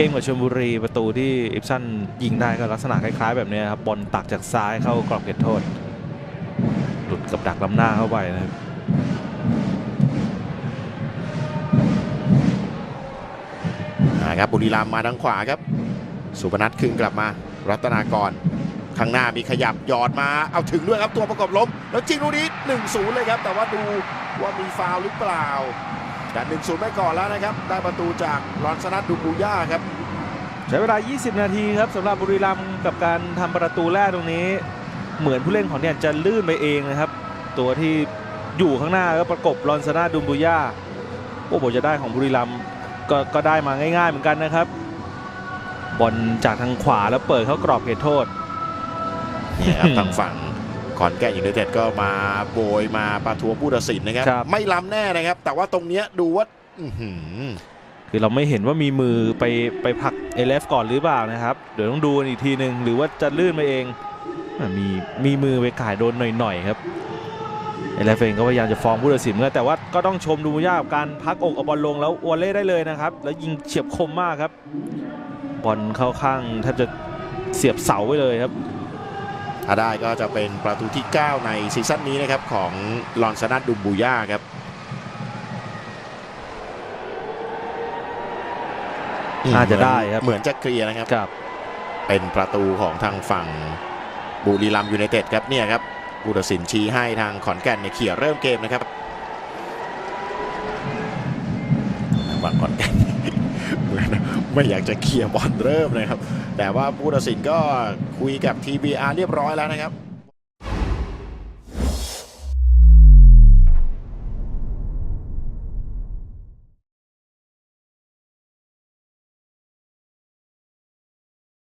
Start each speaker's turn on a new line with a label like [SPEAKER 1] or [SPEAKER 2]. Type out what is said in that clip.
[SPEAKER 1] กมกับชลบุรีประตูที่อิปสันยิงได้ก็ลักษณะคล้ายๆ แบบนี้ครับบอลตักจากซ้ายเข้ากรอบเขตโทษ หลุดกับดักล้ำหน้าเข้าไปนะครับ
[SPEAKER 2] นะครับบุรีรัมมาทางขวาครับ สุพนัทคืนกลับมา รัตนากร ข้างหน้ามีขยับหยอดมาเอาถึงด้วยครับตัวประกบล้ม แล้วจริงลูกนี้1-0เลยครับ แต่ว่าดูว่ามีฟาวหรือเปล่าแต่1-0ไม่ก่อนแล้วนะครับ ได้ประตูจากลอนสนัทดูบูย่าครับ
[SPEAKER 1] ใช้เวลา 20 นาทีครับสำหรับบุรีรัมย์กับการทำประตูแรกตรงนี้ เหมือนผู้เล่นของเนี่ยจะลื่นไปเองนะครับ ตัวที่อยู่ข้างหน้าก็ประกบลอนซานาดุมบุย่าโอ้โหจะได้ของบุรีรัมย์ก็ก็ได้มาง่ายๆเหมือนกันนะครับ บอลจากทางขวาแล้วเปิดเข้ากรอบเขตโทษ
[SPEAKER 2] เนี่ยครับทางฝั่งขอนแก่นยูไนเต็ดก็มาโบยมาประท้วงผู้ตัดสินนะครับ
[SPEAKER 1] ครับ
[SPEAKER 2] ไม่ล้ำแน่นะครับ แต่ว่าตรงเนี้ยดูว่าอื้อหือ
[SPEAKER 1] คือเราไม่เห็นว่ามีมือไปไปผลักเอเลฟก่อนหรือเปล่านะครับ เดี๋ยวต้องดูกันอีกทีหนึ่งหรือว่าจะลื่นไปเองมีมีมือไปก่ายโดนหน่อยๆครับเอเลฟเองก็พยายามจะฟ้องผู้ตัดสินเมือนกันแต่ว่าก็ต้องชมดูยากกับการพักอกเอาบอลลงแล้ววอลเล่ได้เลยนะครับ แล้วยิงเฉียบคมมากครับ บอลเข้าข้างแทบจะเสียบเสาไว้เลยครับ
[SPEAKER 2] ถ้าได้ก็จะเป็นประตูที่ 9 ในซีซั่นนี้นะครับของลอนซานัทดูบูย่าครับ
[SPEAKER 1] น่าจะได้ครับ
[SPEAKER 2] เหมือนจะเคลียร์นะครับ
[SPEAKER 1] กับ
[SPEAKER 2] เป็นประตูของทางฝั่งบุรีรัมย์ยูไนเต็ดครับเนี่ยครับผู้ตัดสินชี้ให้ทางขอนแก่นเนี่ยเขี่ยเริ่มเกมนะครับทางฝั่งขอนแก่นเหมือนไม่อยากจะเขี่ยบอลเริ่มนะครับ แต่ว่าผู้ตัดสินก็คุยกับ TBR เรียบร้อยแล้วนะครับ